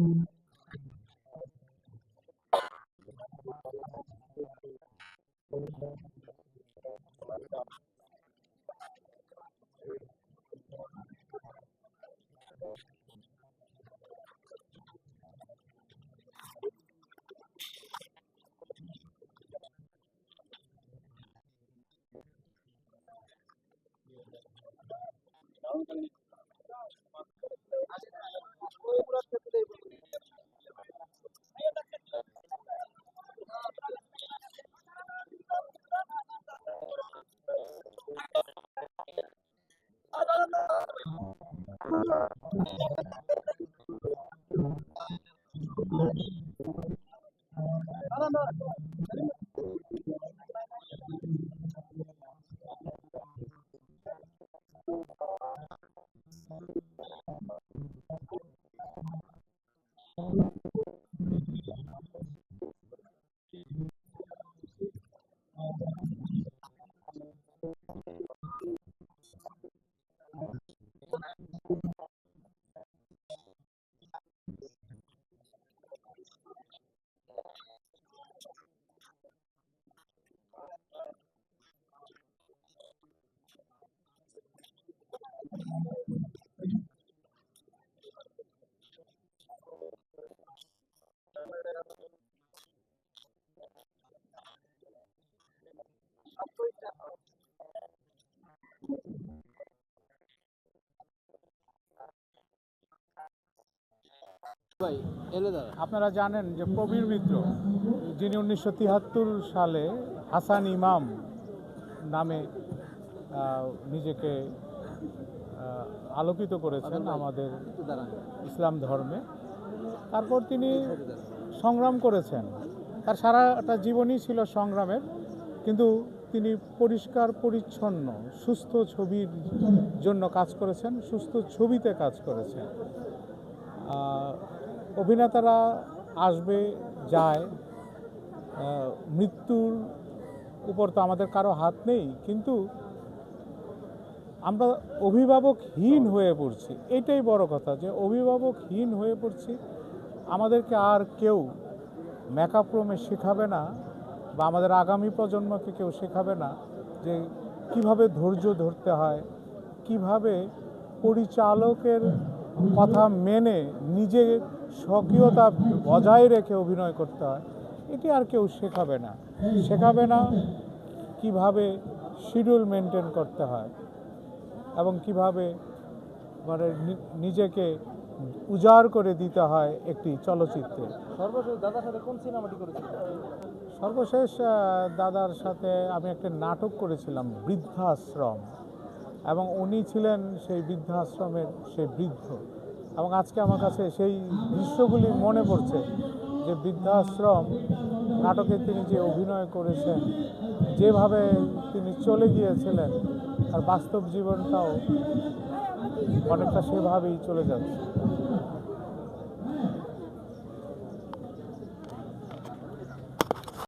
Gracias. やった! আপনারা জানেন যে কবির মিত্র যিনি উনিশশো তিয়াত্তর সালে হাসান ইমাম নামে নিজেকে আলোকিত করেছেন আমাদের ইসলাম ধর্মে। তারপর তিনি সংগ্রাম করেছেন। তার সারাটা জীবনই ছিল সংগ্রামের, কিন্তু তিনি পরিষ্কার, পরিচ্ছন্ন, সুস্থ ছবির জন্য কাজ করেছেন, সুস্থ ছবিতে কাজ করেছেন। অভিনেতারা আসবে, যায় মৃত্যুর উপর তো আমাদের কারও হাত নেই, কিন্তু আমরা অভিভাবকহীন হয়ে পড়ছি। এটাই বড় কথা যে অভিভাবকহীন হয়ে পড়ছি। আমাদেরকে আর কেউ মেকআপ রুমে শেখাবে না বা আমাদের আগামী প্রজন্মকে কেউ শেখাবে না যে কীভাবে ধৈর্য ধরতে হয়, কীভাবে পরিচালকের কথা মেনে নিজে স্বকীয়তা বজায় রেখে অভিনয় করতে হয়, এটি আর কেউ শেখাবে না। শেখাবে না কীভাবে শিডিউল মেনটেন করতে হয় এবং কীভাবে মানে নিজেকে উজাড় করে দিতে হয় একটি চলচ্চিত্রে। সর্বশেষ দাদার সাথে কোন সিনেমাটি করেছিল সর্বশেষ দাদার সাথে আমি একটা নাটক করেছিলাম বৃদ্ধাশ্রম। এবং উনি ছিলেন সেই বৃদ্ধাশ্রমের সেই বৃদ্ধ। এবং আজকে আমার কাছে সেই দৃশ্যগুলি মনে পড়ছে যে বৃদ্ধাশ্রম নাটকে তিনি যে অভিনয় করেছেন যেভাবে তিনি চলে গিয়েছিলেন আর বাস্তব জীবনটাও অনেকটা সেভাবেই চলে যাচ্ছে।